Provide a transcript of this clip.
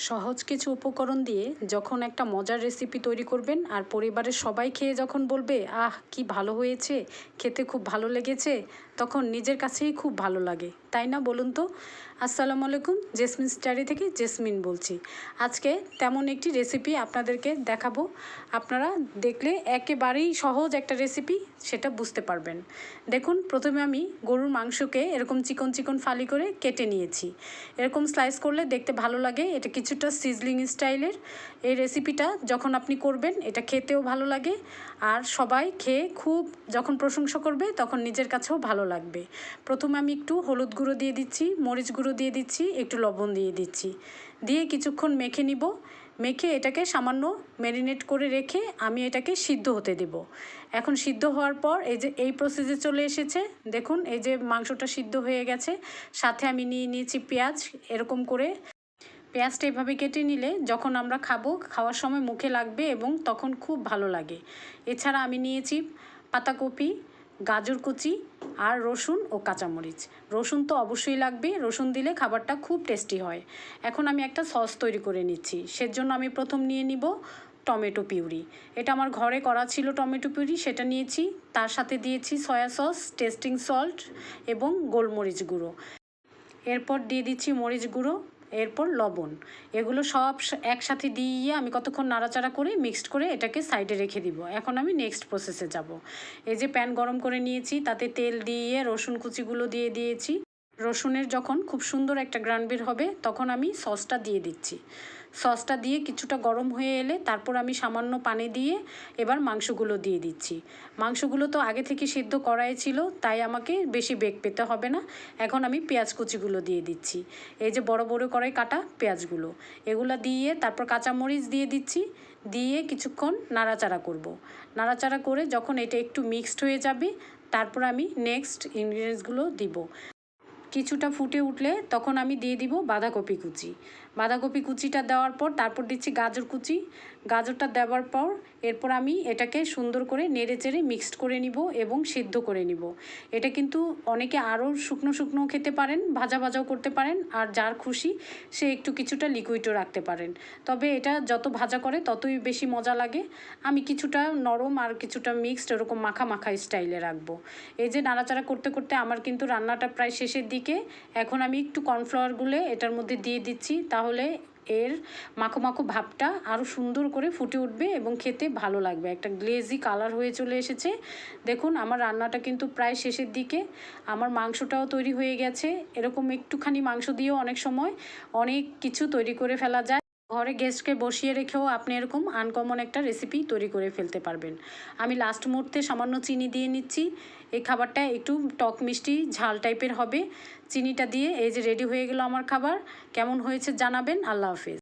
সহজ কিছু উপকরণ দিয়ে যখন একটা মজার রেসিপি তৈরি করবেন আর পরিবারের সবাই খেয়ে যখন বলবে, আহ, কি ভালো হয়েছে, খেতে খুব ভালো লেগেছে, তখন নিজের কাছেই খুব ভালো লাগে। তাই না বলুন তো? আসসালামু আলাইকুম, জেসমিন স্টাডি থেকে জেসমিন বলছি। আজকে তেমন একটি রেসিপি আপনাদেরকে দেখাবো। আপনারা দেখলে একেবারেই সহজ একটা রেসিপি সেটা বুঝতে পারবেন। দেখুন, প্রথমে আমি গরুর মাংসকে এরকম চিকন চিকন ফালি করে কেটে নিয়েছি। এরকম স্লাইস করলে দেখতে ভালো লাগে, এটা কিছুটা সিজলিং স্টাইলের এই রেসিপিটা যখন আপনি করবেন, এটা খেতেও ভালো লাগে আর সবাই খেয়ে খুব যখন প্রশংসা করবে তখন নিজের কাছেও ভালো লাগবে। প্রথমে আমি একটু হলুদ গুঁড়ো দিয়ে দিচ্ছি, মরিচ গুঁড়ো দিয়ে দিচ্ছি, একটু লবণ দিয়ে দিচ্ছি। দিয়ে কিছুক্ষণ মেখে নিব। মেখে এটাকে সামান্য ম্যারিনেট করে রেখে আমি এটাকে সিদ্ধ হতে দেব। এখন সিদ্ধ হওয়ার পর এই যে, এই প্রসেসে চলে এসেছে। দেখুন, এই যে মাংসটা সিদ্ধ হয়ে গেছে। সাথে আমি নিয়ে নিয়েছি পেঁয়াজ, এরকম করে পেঁয়াজটা এভাবে কেটে নিলে যখন আমরা খাব, খাওয়ার সময় মুখে লাগবে এবং তখন খুব ভালো লাগে। এছাড়া আমি নিয়েছি পাতাকপি, গাজর কুচি আর রসুন ও কাঁচামরিচ। রসুন তো অবশ্যই লাগবে, রসুন দিলে খাবারটা খুব টেস্টি হয়। এখন আমি একটা সস তৈরি করে নিচ্ছি। সেজন্য আমি প্রথম নিয়ে নিব টমেটো পিউরি। এটা আমার ঘরে করা ছিল টমেটো পিউরি, সেটা নিয়েছি। তার সাথে দিয়েছি সয়া সস, টেস্টিং সল্ট এবং গোলমরিচ গুঁড়ো। এরপর দিয়ে দিচ্ছি মরিচ গুঁড়ো। এরপর লবণ। এগুলো সব একসাথে দিয়ে আমি কতক্ষণ নাড়াচাড়া করে মিক্সড করে এটাকে সাইডে রেখে দিব। এখন আমি নেক্সট প্রসেসে যাব। এই যে প্যান গরম করে নিয়েছি, তাতে তেল দিয়ে, রসুন কুচিগুলো দিয়ে দিয়েছি। রসুনের যখন খুব সুন্দর একটা গ্রান বের হবে, তখন আমি সসটা দিয়ে দিচ্ছি। সসটা দিয়ে কিছুটা গরম হয়ে এলে তারপর আমি সামান্য পানি দিয়ে এবার মাংসগুলো দিয়ে দিচ্ছি। মাংসগুলো তো আগে থেকে সিদ্ধ করাই ছিল, তাই আমাকে বেশি বেগ পেতে হবে না। এখন আমি পেঁয়াজ কুচিগুলো দিয়ে দিচ্ছি। এই যে বড় বড় করাই কাটা পেঁয়াজগুলো, এগুলো দিয়ে তারপর কাঁচামরিচ দিয়ে দিচ্ছি, দিয়ে কিছুক্ষণ নাড়াচাড়া করব। নাড়াচাড়া করে যখন এটা একটু মিক্সড হয়ে যাবে, তারপর আমি নেক্সট ইনগ্রিডিয়েন্টসগুলো দিব। কিছুটা ফুটে উঠলে তখন আমি দিয়ে দিব বাঁধাকপি কুচি। বাঁধাকপি কুচিটা দেওয়ার পর তারপর দিচ্ছি গাজর কুচি। গাজরটা দেওয়ার পর এরপর আমি এটাকে সুন্দর করে নেড়ে চেড়ে মিক্সড করে নিব এবং সিদ্ধ করে নিব। এটা কিন্তু অনেকে আরও শুকনো শুকনো খেতে পারেন, ভাজা ভাজাও করতে পারেন, আর যার খুশি সে একটু কিছুটা লিকুইডও রাখতে পারেন। তবে এটা যত ভাজা করে ততই বেশি মজা লাগে। আমি কিছুটা নরম আর কিছুটা মিক্সড এরকম মাখা মাখা স্টাইলে রাখব। এই যে নাড়াচাড়া করতে করতে আমার কিন্তু রান্নাটা প্রায় শেষের দিকে। এখন আমি একটু কর্নফ্লাওয়ার গুলে এটার মধ্যে দিয়ে দিচ্ছি, তাহলে এর মাখো মাখো ভাবটা আরও সুন্দর করে ফুটে উঠবে এবং খেতে ভালো লাগবে। একটা গ্লেজি কালার হয়ে চলে এসেছে। দেখুন, আমার রান্নাটা কিন্তু প্রায় শেষের দিকে। আমার মাংসটাও তৈরি হয়ে গেছে। এরকম একটুখানি মাংস দিয়েও অনেক সময় অনেক কিছু তৈরি করে ফেলা যায়। ঘরে গেস্টকে বসিয়ে রেখেও আপনি এরকম আনকমন একটা রেসিপি তৈরি করে ফেলতে পারবেন। আমি লাস্ট মুহূর্তে সামান্য চিনি দিয়ে নিচ্ছি। এই খাবারটা একটু টক মিষ্টি, ঝাল টাইপের হবে। চিনিটা দিয়ে এই যে রেডি হয়ে গেল আমার খাবার। কেমন হয়েছে জানাবেন। আল্লাহ হাফিজ।